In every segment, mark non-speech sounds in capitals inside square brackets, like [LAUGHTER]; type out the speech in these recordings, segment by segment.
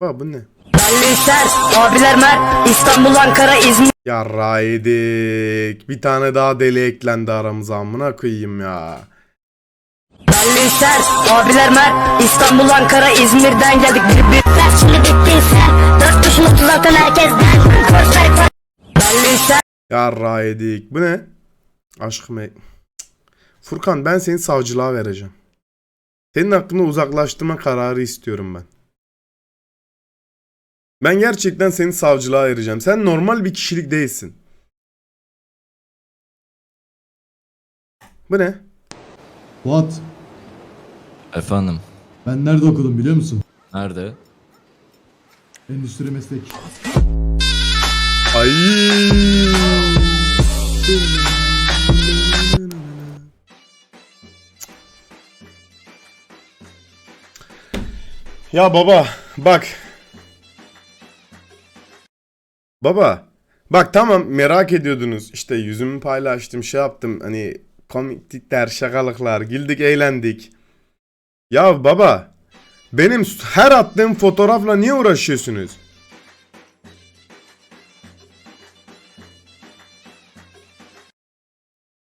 Bak bu ne? Abiler Mert, İstanbul, Ankara, İzmir, Yarra yedik. Bir tane daha deli eklendi aramıza amına koyayım ya. Kalleşler, abiler Mert, İstanbul, Ankara, İzmir'den geldik bir bir. Ders şimdi bittiyse Dört kuşun uzaktan herkesten Boş ver Kalleşler, Yarra yedik. Bu ne? Aşkım ey. Cık. Furkan ben seni savcılığa vereceğim. Senin hakkında uzaklaştırma kararı istiyorum ben. Ben gerçekten seni savcılığa vereceğim. Sen normal bir kişilik değilsin. Bu ne? Fuat, Efendim, ben nerede okudum biliyor musun? nerede? Endüstri meslek. Ay. Ya baba bak. Baba bak tamam merak ediyordunuz işte yüzümü paylaştım şey yaptım hani komiklikler şakalıklar güldük eğlendik. Ya baba benim her attığım fotoğrafla niye uğraşıyorsunuz?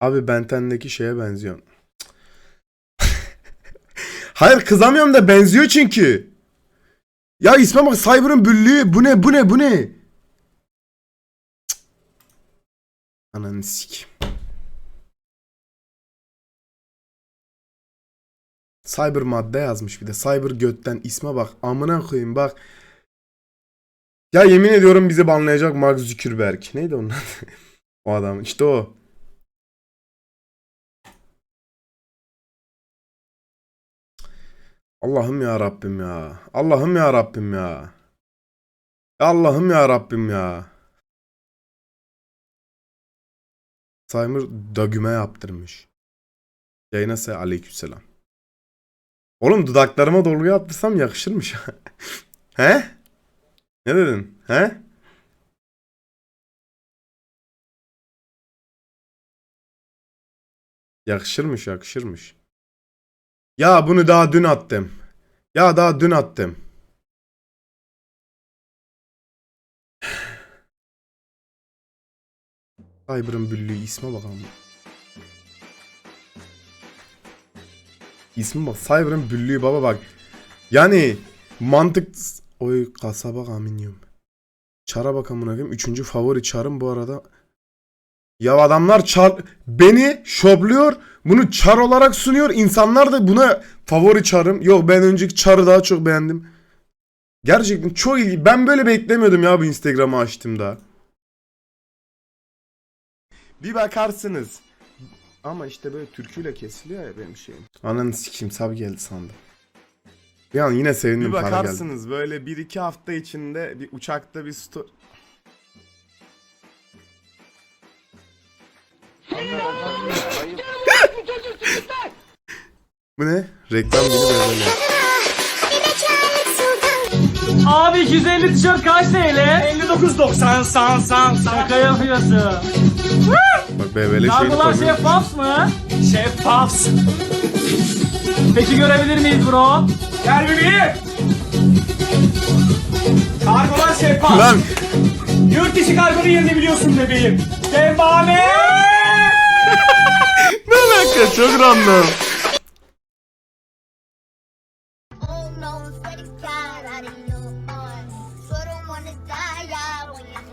Abi Benten'deki şeye benziyor. [LAUGHS] Hayır kızamıyorum da benziyor çünkü. Ya isme bak Cyber'ın büllüğü. Bu ne bu ne bu ne? Cık. Ananı sik. Cyber madde yazmış bir de. Cyber götten isme bak. Amına koyayım bak. Ya yemin ediyorum bizi banlayacak Mark Zuckerberg. Neydi onun adı? [LAUGHS] o adam. İşte o. Allah'ım ya Rabbim ya. Allah'ım ya Rabbim ya. Allah'ım ya Rabbim ya. Cymer dagüme yaptırmış. Yayına se aleykümselam. Oğlum dudaklarıma dolgu yaptırsam yakışırmış. [LAUGHS] He? Ne dedin? He? Yakışırmış yakışırmış. Ya bunu daha dün attım. Ya daha dün attım. Cyber'ın büllüğü isme bakalım. İsmi bak. Cyber'ın büllüğü baba bak. Yani mantık... Oy kasaba aminyum. Çara bak amına koyayım. Üçüncü favori çarım bu arada. Ya adamlar çar beni şobluyor. Bunu çar olarak sunuyor. İnsanlar da buna favori çarım. Yok ben önceki çarı daha çok beğendim. Gerçekten çok ilgi. Ben böyle beklemiyordum ya bu Instagram'ı açtığımda. Bir bakarsınız. Ama işte böyle türküyle kesiliyor ya benim şeyim. Ananı sikeyim sab geldi sandım. Bir an yine sevindim Bir para geldi. bakarsınız böyle bir iki hafta içinde bir uçakta bir sto... Bu ne? Reklam gibi böyle. Abi 250 tişört kaç TL? 59.90 san san Şaka yapıyorsun. Bak böyle şey Kargolar koyuyor. şeffaf mı? Şeffaf. Peki görebilir miyiz bro? Gel bebeğim. Kargolar şeffaf. Lan Yurt dışı kargonun yerini biliyorsun bebeğim. Devame. [LAUGHS] ne alaka çok random.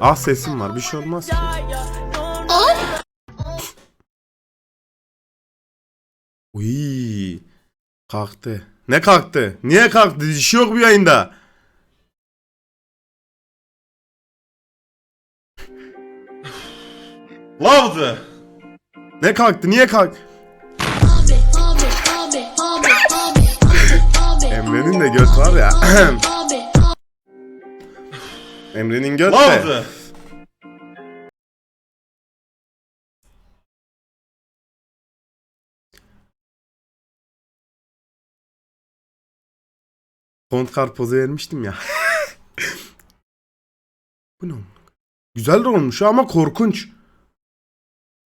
Ah sesim var bir şey olmaz ki. Kalktı. Ne kalktı? Niye kalktı? Dişi yok bu yayında. Love'dı. Ne kalktı? Niye kalktı? Emre'nin de göt var ya. Emre'nin göt de. Love'dı. Kont karpozu vermiştim ya. [LAUGHS] Bu ne? Güzel de olmuş ama korkunç.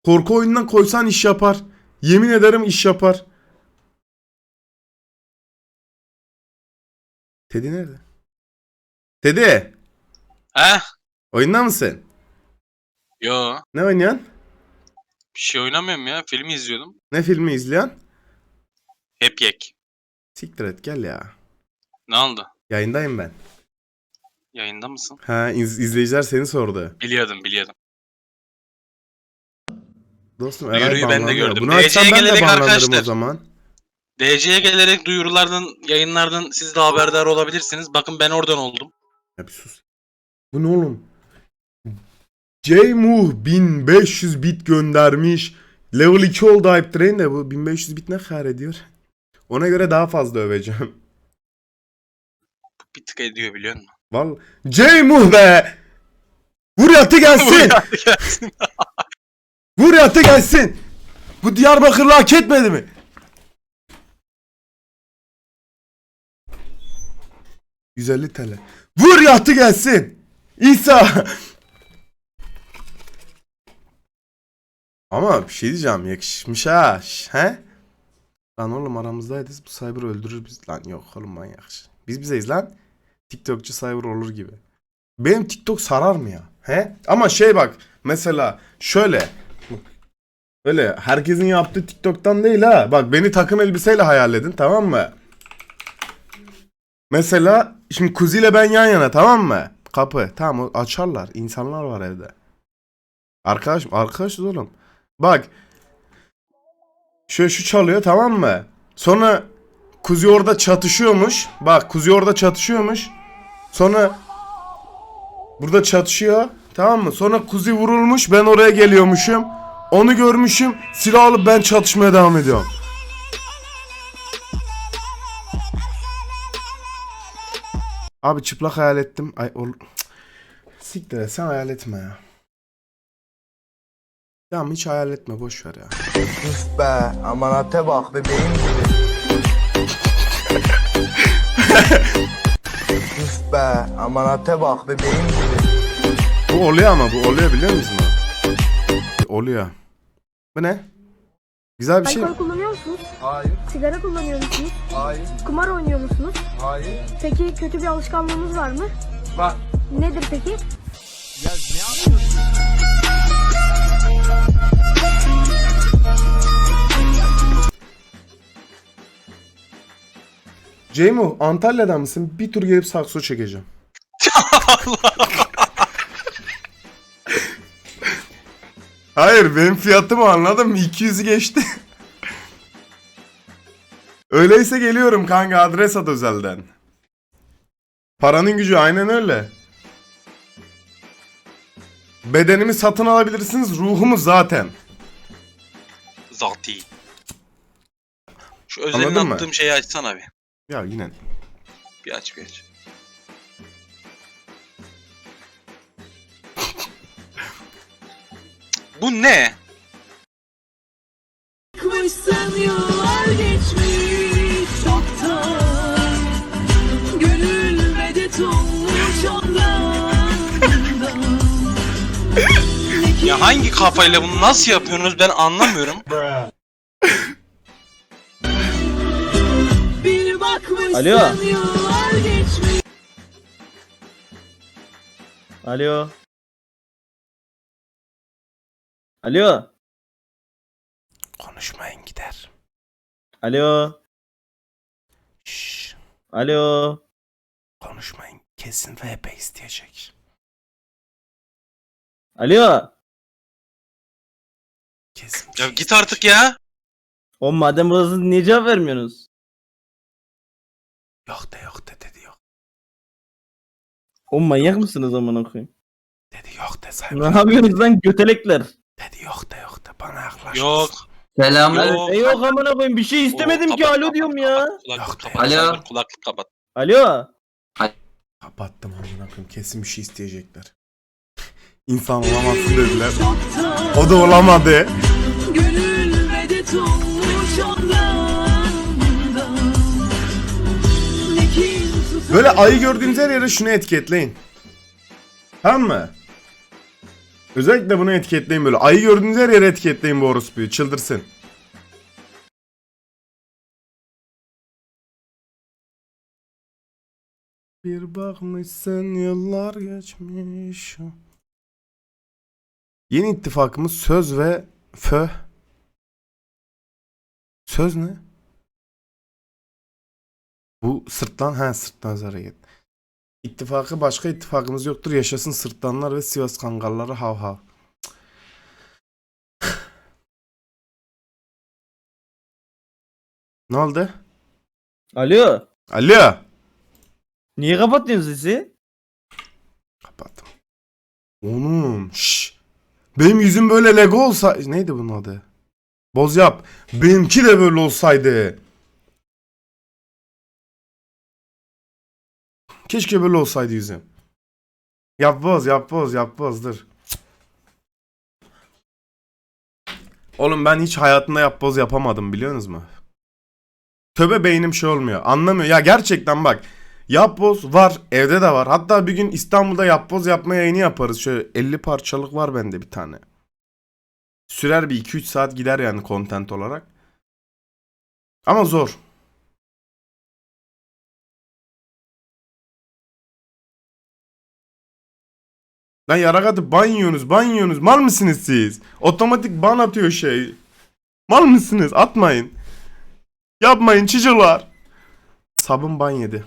Korku oyundan koysan iş yapar. Yemin ederim iş yapar. Teddy nerede? Teddy He? oyunda mısın? Yo. Ne oynuyorsun? Bir şey oynamıyorum ya. Film izliyordum. Ne filmi izliyorsun? Hep yek. Siktir et gel ya. Ne oldu? Yayındayım ben. Yayında mısın? Ha iz- izleyiciler seni sordu. Biliyordum biliyordum. Dostum Duyuruyu ben de banlanıyor. gördüm. Bunu açsam DC'ye ben de gelerek banlanırım o arkadaşlar. zaman. DC'ye gelerek duyurulardan, yayınlardan siz de haberdar olabilirsiniz. Bakın ben oradan oldum. Ya bir sus. Bu ne oğlum? Ceymuh 1500 bit göndermiş. Level 2 oldu Hype Train de bu 1500 bit ne kar ediyor? Ona göre daha fazla öveceğim. Bir tık ediyor biliyor musun? Vallahi. Ceymuh be! Vur yatı gelsin! Vur yatı gelsin! [LAUGHS] Bu Diyarbakırlı hak etmedi mi? ...150 TL. Vur yatı gelsin! İsa! [LAUGHS] Ama bir şey diyeceğim yakışmış ha. He? Lan oğlum aramızdaydız bu cyber öldürür biz. Lan yok oğlum manyak. Biz bizeyiz lan. TikTokçu cyber olur gibi. Benim TikTok sarar mı ya? He? Ama şey bak mesela şöyle Öyle herkesin yaptığı TikTok'tan değil ha. Bak beni takım elbiseyle hayal edin tamam mı? Mesela şimdi Kuzi ile ben yan yana tamam mı? Kapı. Tamam açarlar. İnsanlar var evde. Arkadaş arkadaşız oğlum. Bak. Şöyle şu çalıyor tamam mı? Sonra Kuzi orada çatışıyormuş. Bak Kuzi orada çatışıyormuş. Sonra burada çatışıyor. Tamam mı? Sonra Kuzi vurulmuş. Ben oraya geliyormuşum. Onu görmüşüm. Silah alıp ben çatışmaya devam ediyorum. Abi çıplak hayal ettim. Ay ol... Siktir sen hayal etme ya. Tamam hiç hayal etme boş ver ya. Üf be amanate bak bebeğim gibi. Üf be amanate bak bebeğim gibi. Bu oluyor ama bu oluyor biliyor musun? Oluyor. Bu ne? Güzel bir şey. Alkol kullanıyor musunuz? Hayır, Sigara kullanıyor musunuz? hayır, Kumar oynuyor musunuz? hayır. Peki kötü bir alışkanlığınız var mı? Var. Nedir peki? Ceymo Antalya'dan mısın? Bir tur gelip sakso çekeceğim. [LAUGHS] Hayır benim fiyatımı anladın mı? 200'ü geçti. [LAUGHS] Öyleyse geliyorum kanka adres at özelden. Paranın gücü aynen öyle. Bedenimi satın alabilirsiniz ruhumu zaten. Zati. Şu özelini Anladın mı? attığım şeyi açsana bir. Ya yine. Bir aç bir aç. Bu ne? Bakmışsın yıllar geçmiş çoktan Gönül medet olmuş ondan [LAUGHS] Ya hangi kafayla bunu nasıl yapıyorsunuz ben anlamıyorum. [LAUGHS] Alo. Alo. Alo. Konuşmayın gider. Alo. Şşş. Alo. Konuşmayın. Kesin VP isteyecek. Alo. Kesin. Ya git artık ya. O madem burası niye cevap vermiyorsunuz? Yok de yok de dedi yok. O manyak mısınız amına koyayım? Dedi yok de Ne sayfa. yapıyorsunuz lan götelekler? Dedi yok de yok de bana yaklaş. Yok. Ne yok amına koyayım bir şey istemedim Oo, ki kapat, alo kapat, diyorum kapat, ya. Kulaklık Yok, kapat. alo. Cyber, Kulaklık kapat. Alo. Kapattım amına koyayım. Kesin bir şey isteyecekler. [LAUGHS] İnsan olamazsın dediler. O da olamadı. Gönül medet olmuş Böyle ayı gördüğünüz her yere şunu etiketleyin. Tamam mı? Özellikle bunu etiketleyin böyle. Ayı gördüğünüz her yere etiketleyin bu orospuyu. Çıldırsın. Bir bakmışsın yıllar geçmiş. Yeni ittifakımız söz ve fö. Söz ne? Bu sırtlan ha sırtlan hareket. İttifakı başka ittifakımız yoktur. Yaşasın sırtlanlar ve Sivas kangalları hav hav. Ne oldu? Alo. Alo. Niye kapatıyorsun sesi? Kapattım. Oğlum şş. Benim yüzüm böyle Lego olsa... Neydi bunun adı? Boz yap. Benimki de böyle olsaydı. Keşke böyle olsaydı yüzüm. Yap boz yap boz yap boz dur. Oğlum ben hiç hayatımda yap boz yapamadım biliyorsunuz mu? Töbe beynim şey olmuyor. Anlamıyor. Ya gerçekten bak. Yapboz var. Evde de var. Hatta bir gün İstanbul'da yapboz yapma yayını yaparız. Şöyle 50 parçalık var bende bir tane. Sürer bir 2-3 saat gider yani content olarak. Ama zor. Lan yarak atıp ban yiyorsunuz, ban yiyorsunuz. Mal mısınız siz? Otomatik ban atıyor şey. Mal mısınız? Atmayın. Yapmayın çiçeler. Sabun ban yedi.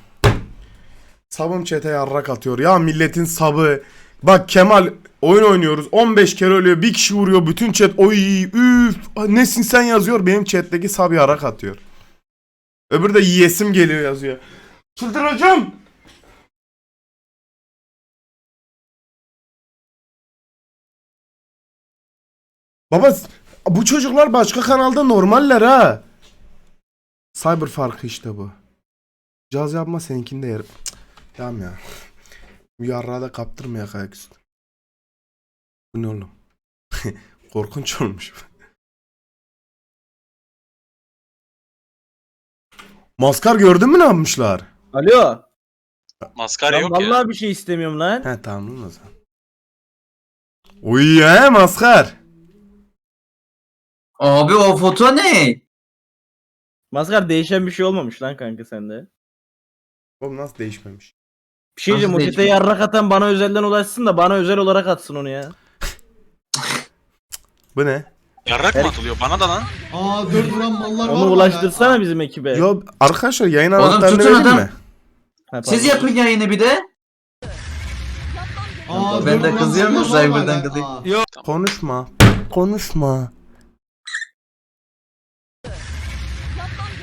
Sabun çete yarrak atıyor. Ya milletin sabı. Bak Kemal oyun oynuyoruz. 15 kere ölüyor. Bir kişi vuruyor. Bütün chat oy üf nesin sen yazıyor. Benim chatteki sab yarrak atıyor. Öbürü de yiyesim geliyor yazıyor. Çıldıracağım. Baba bu çocuklar başka kanalda normaller ha. Cyber farkı işte bu. Caz yapma seninkini de yerim. Cık, Tamam ya. Bu yarrağı da kaptırmaya kayak üstü. Bu ne oğlum? [LAUGHS] Korkunç olmuş. Maskar gördün mü ne yapmışlar? Alo. Maskara Ben yok ya. vallahi bir şey istemiyorum lan. He tamam lan o zaman. Uy he maskar. Abi o foto ne? Maskar değişen bir şey olmamış lan kanka sende. Oğlum nasıl değişmemiş? Bir şey diyeceğim o Nasıl çete değişmiş? yarrak atan bana özelden ulaşsın da bana özel olarak atsın onu ya. [LAUGHS] Bu ne? Yarrak mı atılıyor bana da lan? Aa 4 vuran mallar var Onu mı ulaştırsana bizim ekibe. Yo arkadaşlar yayın Oğlum anahtarını tutun vereyim adam. mi? Ha, Siz yapın yayını bir de. Aa, Ben dört de vuran kızıyorum mallar ya, var mı Cyber'dan hala? kızıyorum. Aa. Konuşma. Konuşma.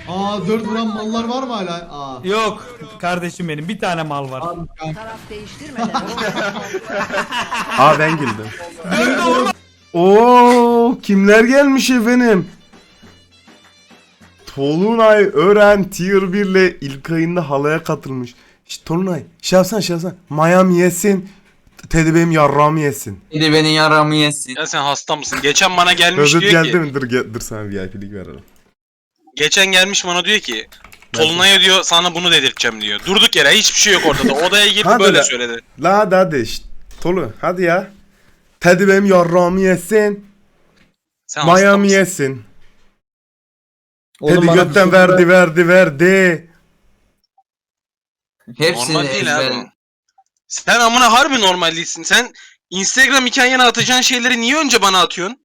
Aa 4 vuran mallar var mı hala? Aa. Yok kardeşim benim bir tane mal var. [LAUGHS] Aa ben güldüm. Oo kimler gelmiş efendim? Tolunay Ören Tier 1 ile ilk ayında halaya katılmış. İşte Tolunay şey yapsana şey yapsana. Miami yesin. Teddy benim yarrağımı yesin. Bir de benim yaramı yesin. Ya sen hasta mısın? Geçen bana gelmiş Özür diyor geldi ki. mi? Dur, gel- dur sana VIP'lik verelim. Geçen gelmiş bana diyor ki. Tolunay'a diyor sana bunu dedirteceğim diyor. Durduk yere hiçbir şey yok ortada. Odaya girdi Hadi böyle söyledi. La hadi hadi. Şşt, Tolu hadi ya. Teddy benim yarrağımı yesin. Sen hasta Miami mısın? yesin. Oğlum Teddy bana götten bir şey verdi verdi verdi. Hepsini Normal değil ezber. abi. Sen amına harbi normal değilsin. Sen Instagram hikayene atacağın şeyleri niye önce bana atıyorsun?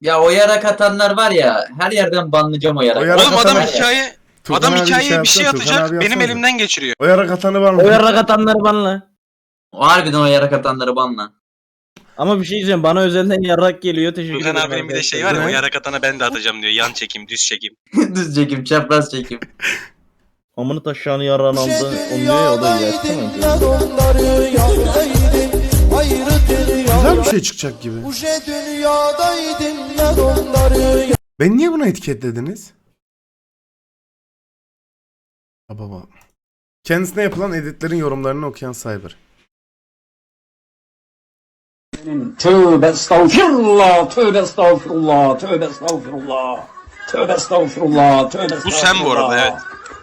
Ya o yarak atanlar var ya her yerden banlayacağım o yarak. O yarak Oğlum adam atana- hikaye Turgan adam abi hikayeye bir şey yapsana, Turgan atacak abi benim yapsana. elimden geçiriyor. O yarak atanı var mı? O yarrak atanları banla. O harbiden o yarak atanları banla. Ama bir şey diyeceğim bana özelden yarrak geliyor teşekkür Turgan ederim. abinin bir de arkadaşlar. şey var ya o Ne? yarak atana ben de atacağım diyor. Yan çekim, düz çekim. [LAUGHS] Düz çekim, çapraz çekim. Amını taşağını yarrağını aldı. Onu diyor ya o da iyi yapsana. Güzel bir şey çıkacak gibi. Ben niye buna etiketlediniz? Baba. Kendisine yapılan editlerin yorumlarını okuyan Cyber. Tövbe estağfirullah, tövbe estağfirullah, tövbe estağfirullah. Tövbe estağfirullah, tövbe Bu sen bu arada, evet.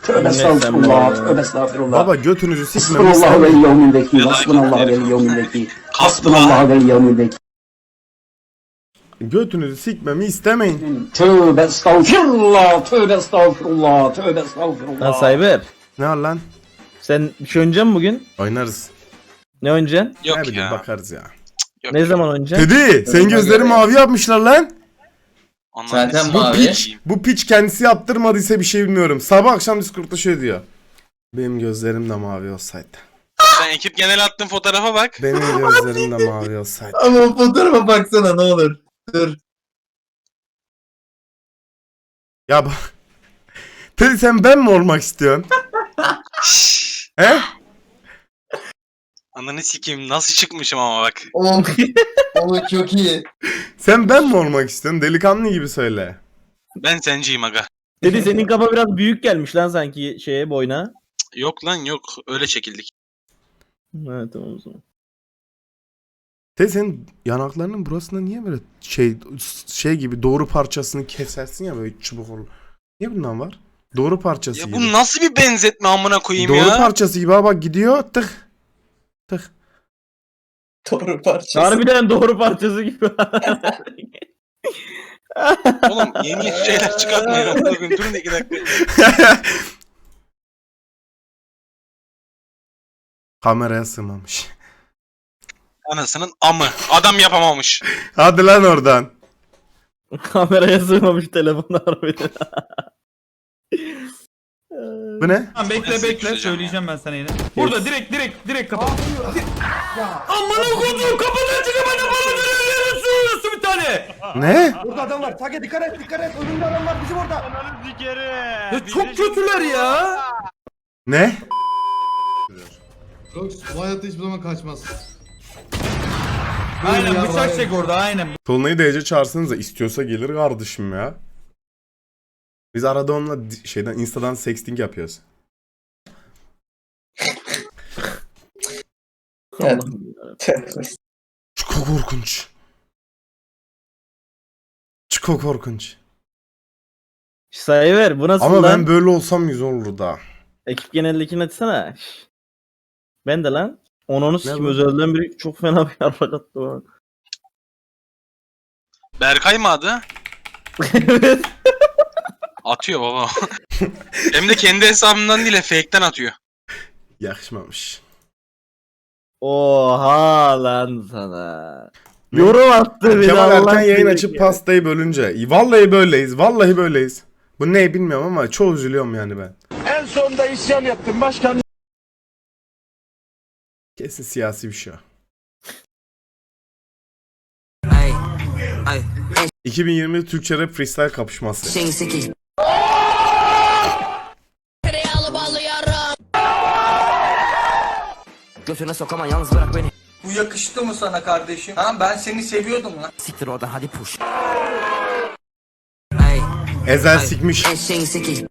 Tövbe estağfirullah, tövbe estağfirullah. Baba götünüzü sikmemiş. Hasbunallah ve yevmil vekil, hasbunallah ve yevmil vekil. Hasbunallah. Ve yevmil vekil. Götünüzü sikmemi istemeyin. Tövbe estağfirullah, tövbe estağfirullah, tövbe estağfirullah. Lan Cyber. Ne var lan? Sen bir şey oynayacaksın mı bugün? Oynarız. Ne oynayacaksın? ne Yok bileyim ya. bakarız ya. Yok. Ne zaman oynayacaksın? Teddy senin gözleri mavi yapmışlar lan. Zaten Bu Mavi. piç, bu piç kendisi yaptırmadıysa bir şey bilmiyorum. Sabah akşam Discord'da şöyle diyor. Benim gözlerim de mavi olsaydı. Sen ekip genel attığın fotoğrafa bak. Benim gözlerim de mavi olsaydı. Ama o fotoğrafa baksana ne olur. Dur. Ya bak. [LAUGHS] Teddy sen ben mi olmak istiyorsun? [LAUGHS] He? Ananı sikeyim nasıl çıkmışım ama bak. Oğlum. [LAUGHS] Oğlum çok iyi. Sen ben mi olmak istiyorsun? Delikanlı gibi söyle. Ben senciyim aga. Dedi senin kafa biraz büyük gelmiş lan sanki şeye boyuna. Yok lan yok öyle çekildik. Evet tamam o zaman. Teddy senin yanaklarının burasında niye böyle şey şey gibi doğru parçasını kesersin ya böyle çubuk olur. Niye bundan var? Doğru parçası Ya gibi. bu nasıl bir benzetme amına koyayım Doğru ya? parçası gibi ha bak gidiyor tık. Tık. Doğru parçası. Harbiden doğru parçası gibi. [LAUGHS] Oğlum yeni yeni şeyler çıkartmayın amına koyayım. Durun iki dakika. [LAUGHS] Kameraya sığmamış. Anasının amı. Adam yapamamış. Hadi lan oradan. Kameraya sığmamış telefon harbiden. Bu ne? Tamam bekle Nasıl bekle söyleyeceğim ben sana yine. Burada direkt direkt direkt kapat. Aman okudum kapıdan çıkıp bana bana dönüyorsun bir tane. Ne? Burada adam var. Sage dikkat et dikkat et. Önünde adam var bizim orada. Ya çok kötüler ya. Ne? Rox bu hayatta hiçbir zaman kaçmaz. Aynen bıçak çek orada aynen. Tolunay'ı DC çağırsanız da istiyorsa gelir kardeşim ya. Biz arada onunla di- şeyden Insta'dan sexting yapıyoruz. Çok korkunç. Çok korkunç. Sayı ver bu nasıl Ama lan? ben böyle olsam güzel olur da. Ekip genellikini açsana. Şş. Ben de lan. Onu onu sikim bu? özelden biri çok fena bir yarrak attı bana. Berkay mı adı? evet. [LAUGHS] Atıyor baba. [LAUGHS] Hem de kendi hesabından değil fake'ten atıyor. Yakışmamış. Oha lan sana. Yorum attı bir Kemal Erken yayın açıp ya. pastayı bölünce. Vallahi böyleyiz. Vallahi böyleyiz. Bu ne bilmiyorum ama çok üzülüyorum yani ben. En sonunda isyan yaptım başkan. Kesin siyasi bir şey o. 2020 Türkçe rap freestyle kapışması. Götüne sokaman yalnız bırak beni. Bu yakıştı mı sana kardeşim? Ha ben seni seviyordum lan. Siktir oradan hadi push. Ezel sikmiş. Eşeğin siki.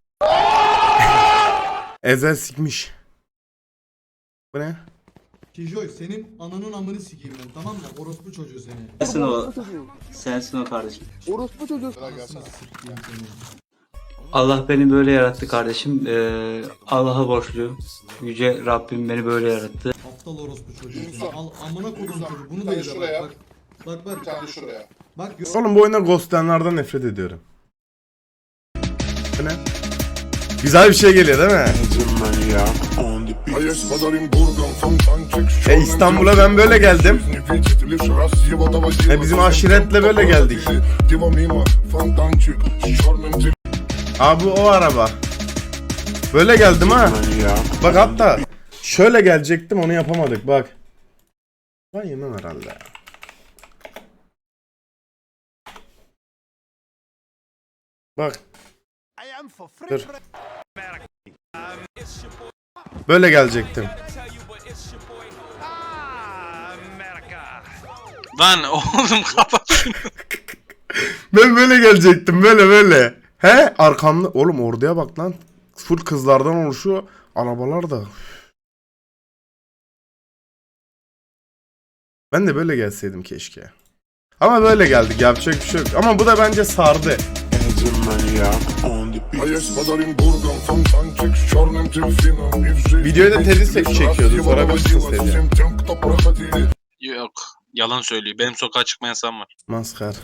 Ezel sikmiş. Bu ne? Kijoy senin ananın amını sikeyim ben tamam mı? Orospu çocuğu seni. Sensin o. Sensin o kardeşim. Anasını sikeyim seni. Allah beni böyle yarattı kardeşim. Ee, Allah'a borçluyum. Yüce Rabbim beni böyle yarattı. Aptal orospu çocuğu seni. Al amına kodum çocuğu. Bunu da yere bak. Bak bak. bak. şuraya. Bak Oğlum bu oyunda ghostlayanlardan nefret ediyorum. Bu ne? Güzel bir şey geliyor değil mi? E İstanbul'a ben böyle geldim. E bizim aşiretle böyle geldik. Abi o araba. Böyle geldim ha. Bak hatta şöyle gelecektim onu yapamadık bak. Ben yemem herhalde ya. Bak. Dur. Böyle gelecektim. Lan oğlum kapat şunu. Ben böyle gelecektim böyle böyle. He? Arkamda oğlum orduya bak lan. Full kızlardan oluşuyor. Arabalar da. Ben de böyle gelseydim keşke. Ama böyle geldik yapacak bir şey yok. Ama bu da bence sardı. Videoyu da Teddy se- çekiyordu. Sorabilirsiniz Teddy'ye. Yok. Yalan söylüyor. Benim sokağa çıkma yasam var. Maskar.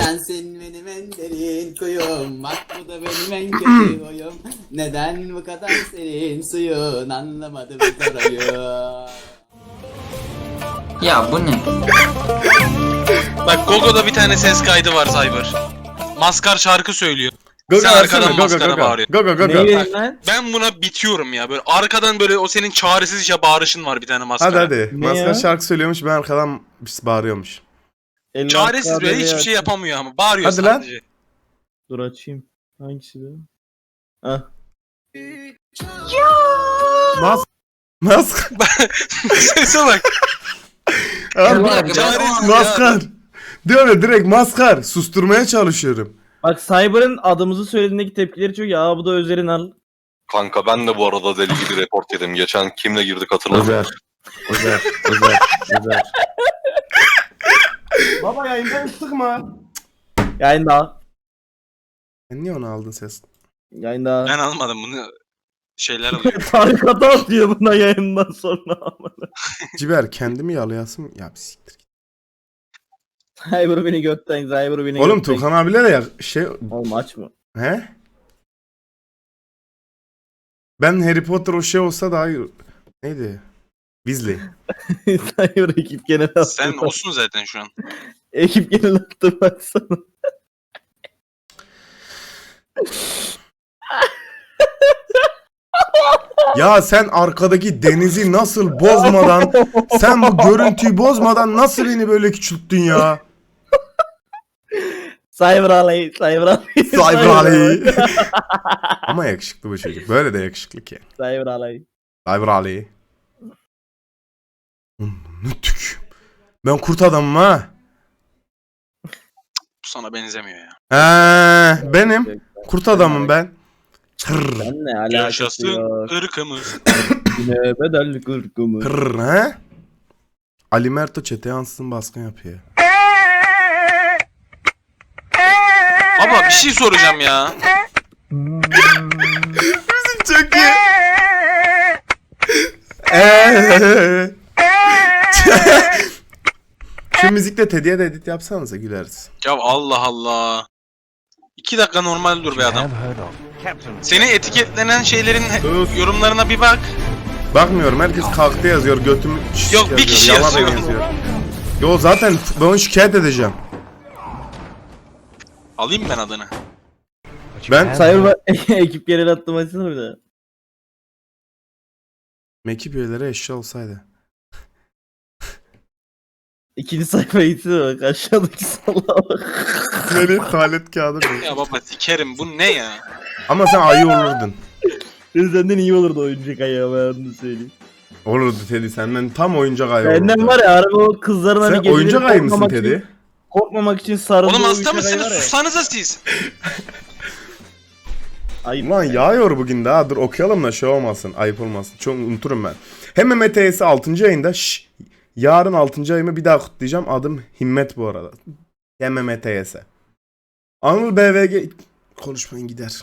Ben senin benim en derin kuyum Bak bu da benim en kötü [CLEARS THROAT] huyum Neden bu kadar serin suyun Anlamadım soruyu Ya bu ne? Bak Gogo'da bir tane ses kaydı var Cyber. Maskar şarkı söylüyor. Gogo Sen arkadan Gogo maskara Gogo. bağırıyor. Gogo Gogo. Ben buna bitiyorum ya. Böyle arkadan böyle o senin çaresizce bağırışın var bir tane maskara. Hadi hadi. Maskar şarkı söylüyormuş ben arkadan bağırıyormuş. Çaresiz böyle hiçbir şey yapamıyor ama bağırıyor Hadi lan. sadece. Dur açayım Hangisi bu? Ah Mas Maskar. [LAUGHS] Sese bak. Abi, maskar. Diyor ya direkt maskar. Susturmaya çalışıyorum. Bak Cyber'ın adımızı söylediğindeki tepkileri çok ya bu da Özer'in al Kanka ben de bu arada deli gibi report yedim. Geçen kimle girdik hatırlamıyorum. Özer Özer Özer [LAUGHS] Baba yayından sıkma. Yayında Sen niye onu aldın ses? Yayında Ben almadım bunu. Şeyler [LAUGHS] alıyor. Tarık hata atıyor buna yayından sonra Ciber kendimi yalayasım. Ya bir siktir. Cyber beni götten Cyber beni Oğlum götten. Tukan abiyle de ya şey Oğlum açma he? Ben Harry Potter o şey olsa daha iyi. Neydi? Weasley. [LAUGHS] Cyber ekip genel attı Sen olsun zaten şu an. Ekip genel attı baksana Ya sen arkadaki denizi nasıl bozmadan, sen bu görüntüyü bozmadan nasıl beni böyle küçülttün ya? Cyber alayı Cyber alayı Cyber Ali. [LAUGHS] [LAUGHS] Ama yakışıklı bu çocuk. Böyle de yakışıklı ki. Cyber alayı Cyber Ali. Ne tük. Ben kurt adamım ha. Bu sana benzemiyor ya. He, benim. Kurt adamım ben. Hırr, Ben ne alakası Yaşasın yok ırkımız. [LAUGHS] Yine bedelli kırkımı hırr, he? Ali Merto çete yansın baskın yapıyor. Baba bir şey soracağım ya. Çok iyi. Eee. Şu müzikle Teddy'ye de edit yapsanıza güleriz. Ya Allah Allah. İki dakika normal dur be adam. Seni etiketlenen şeylerin he- yorumlarına bir bak. Bakmıyorum herkes kalktı yazıyor götüm şiş Yok, bir kişi yazıyor. Yo zaten ben onu şikayet edeceğim. Alayım ben adını. Ben Cyber [LAUGHS] ekip genel attı açsana bir daha ekip üyeleri eşya olsaydı. İkinci sayfaya gitsene bak aşağıdaki salağa bak Beni tuvalet kağıdı koy. Ya baba sikerim bu ne ya? Ama sen ayı olurdun. Senden iyi olurdu oyuncak ayağı ben onu söyleyeyim Olurdu Teddy senden tam oyuncak ayı olurdu. Benden var ya araba o kızların hani Sen geceleri oyuncak ayı mısın korkmamak Teddy? Korkmamak için sarıldığı Oğlum hasta ayı mısınız? Sussanıza siz. Ayıp. Ulan yağıyor bugün daha dur okuyalım da şey olmasın ayıp olmasın. Çok unuturum ben. Hem MMTS 6. ayında şş, yarın 6. ayımı bir daha kutlayacağım. Adım Himmet bu arada. MMTS. Anıl BVG konuşmayın gider.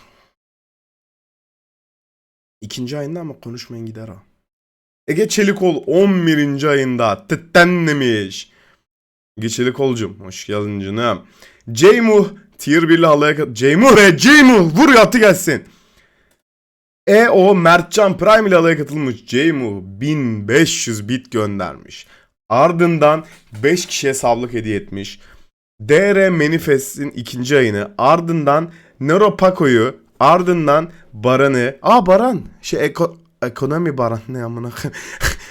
İkinci ayında ama konuşmayın gider ha. Ege Çelikol 11. ayında tıtten demiş. Ege Çelikol'cum hoş geldin canım. Ceymuh tier 1 halaya kat... Ceymuh be Ceymuh vur yatı gelsin. EO Mertcan Prime ile halaya katılmış. Ceymuh 1500 bit göndermiş. Ardından 5 kişiye sablık hediye etmiş. DR Manifest'in ikinci ayını ardından Nero Paco'yu ardından Baran'ı Aa Baran şey eko, ekonomi Baran ne amına.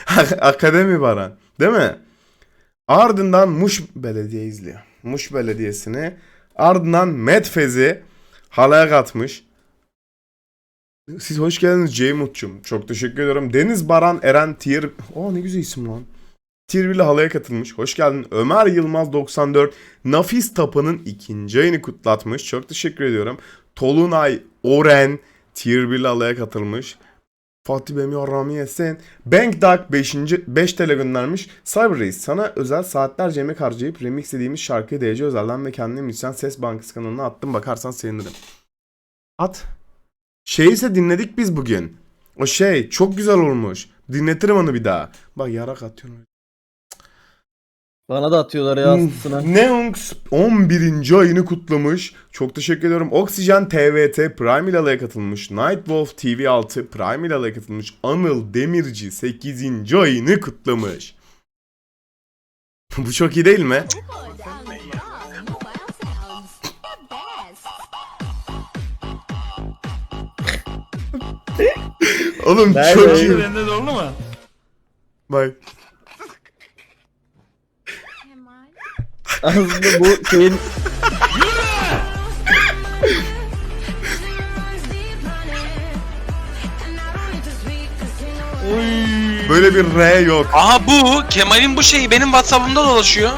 [LAUGHS] Akademi Baran değil mi? Ardından Muş Belediye izliyor. Muş Belediyesi'ni ardından Medfez'i halaya katmış. Siz hoş geldiniz Ceymut'cum. Çok teşekkür ediyorum. Deniz Baran Eren Tier... Aa ne güzel isim lan. Tier 1 ile halaya katılmış. Hoş geldin. Ömer Yılmaz 94. Nafis Tapa'nın ikinci ayını kutlatmış. Çok teşekkür ediyorum. Tolunay Oren Tier 1 ile halaya katılmış. Fatih Bemi Rami Esen. Bankdark 5. 5 TL göndermiş. Cyber Reis sana özel saatlerce emek harcayıp remix dediğimiz şarkıyı DC Özel'den ve kendine müzisyen Ses Bankası kanalına attım. Bakarsan sevinirim. At. Şey ise dinledik biz bugün. O şey çok güzel olmuş. Dinletirim onu bir daha. Bak yarak atıyorum. Bana da atıyorlar ya aslısına. Neonx 11. ayını kutlamış. Çok teşekkür ediyorum. Oksijen TVT Prime ile alaya katılmış. Nightwolf TV 6 Prime ile alaya katılmış. Anıl Demirci 8. ayını kutlamış. [LAUGHS] Bu çok iyi değil mi? [LAUGHS] Oğlum çok iyi. Bende doğru mu? Bak. Aslında bu şeyin Böyle bir R yok. Aha bu Kemal'in bu şeyi benim WhatsApp'ımda dolaşıyor.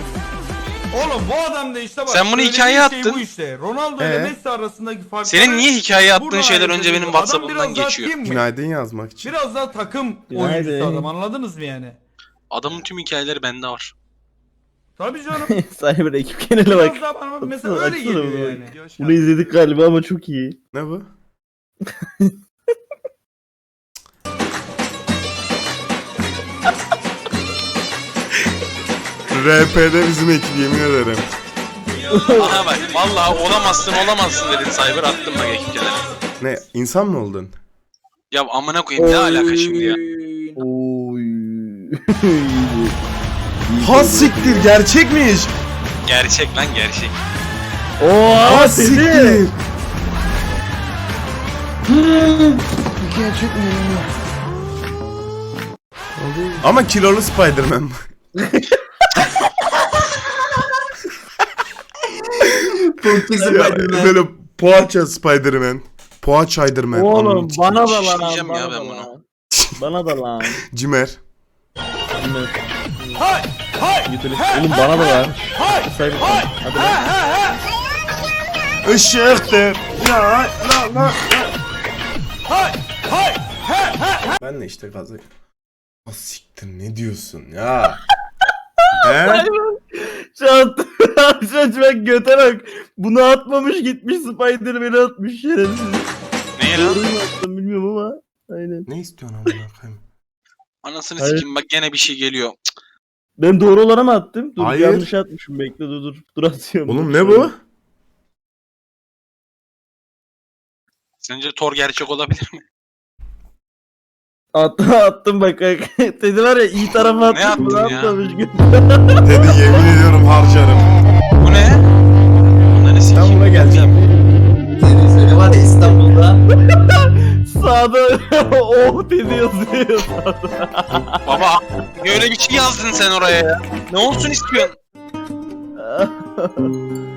Oğlum bu adam da işte bak. Sen bunu hikayeye şey attın. Bu işte. Ronaldo ile Ee? Messi arasındaki fark. Senin niye hikaye attığın şeyler önce benim. Adam WhatsApp'ımdan biraz daha geçiyor. mi? Günaydın yazmak için. Biraz daha takım Günaydın. oyuncusu adam anladınız mı yani? Adamın tüm hikayeleri bende var. Tabii canım. [LAUGHS] Cyber ekip genele bak. Biraz daha bana mesela Baksana, öyle baksana geliyor bunu. yani. Bunu izledik galiba ama çok iyi. Ne bu? RP'de bizim ekip yemin ederim. Aha bak vallahi olamazsın olamazsın dedin Cyber attım bak ekip kenara. Ne insan mı oldun? Ya amına koyayım ne alaka şimdi ya? Oy. [LAUGHS] Ha siktir gerçekmiş. Gerçek lan gerçek. Oha Ha siktir. Ama kilolu Spider-Man. Korktuk Ya, Spiderman. böyle poğaça Spider-Man. Poğaça Spider-Man. Oğlum Ananı bana da lan. Şişleyeceğim ya Bana ben da bunu. lan. Bana da lan. Cimer. Hay! Hay! Götürün. Oğlum bana da lan. Hay! Cyber. Hadi Ha lan. Işıktır. Ya, la, la. Hay! Hay! Ha ha! Ben de işte gazı. Ha siktir ne diyorsun ya? [LAUGHS] He? Şu an bak göte bak. Bunu atmamış gitmiş Spider-Man'i atmış şerefsiz. Doğru lan? mu attım bilmiyorum ama. Aynen. Ne istiyorsun amına koyayım? Anasını Hayır. sikeyim bak gene bir şey geliyor. Ben doğru olana mı attım? Dur Hayır. yanlış atmışım bekle dur dur. Dur atıyorum. Oğlum ne bu? Sence Thor gerçek olabilir mi? Attım [LAUGHS] attım bak. bak. [LAUGHS] Dedi var ya iyi tarafa attım. Ne yaptın ya? Dedi yemin ediyorum harcarım. Bu ne? Bunları Ben sikeyim. buna geleceğim. Seni söyle var ya İstanbul'da. [LAUGHS] Sağda [LAUGHS] oh dedi yazıyor sağda. Baba böyle bir şey yazdın sen oraya ya. Ne olsun istiyorsun? [LAUGHS]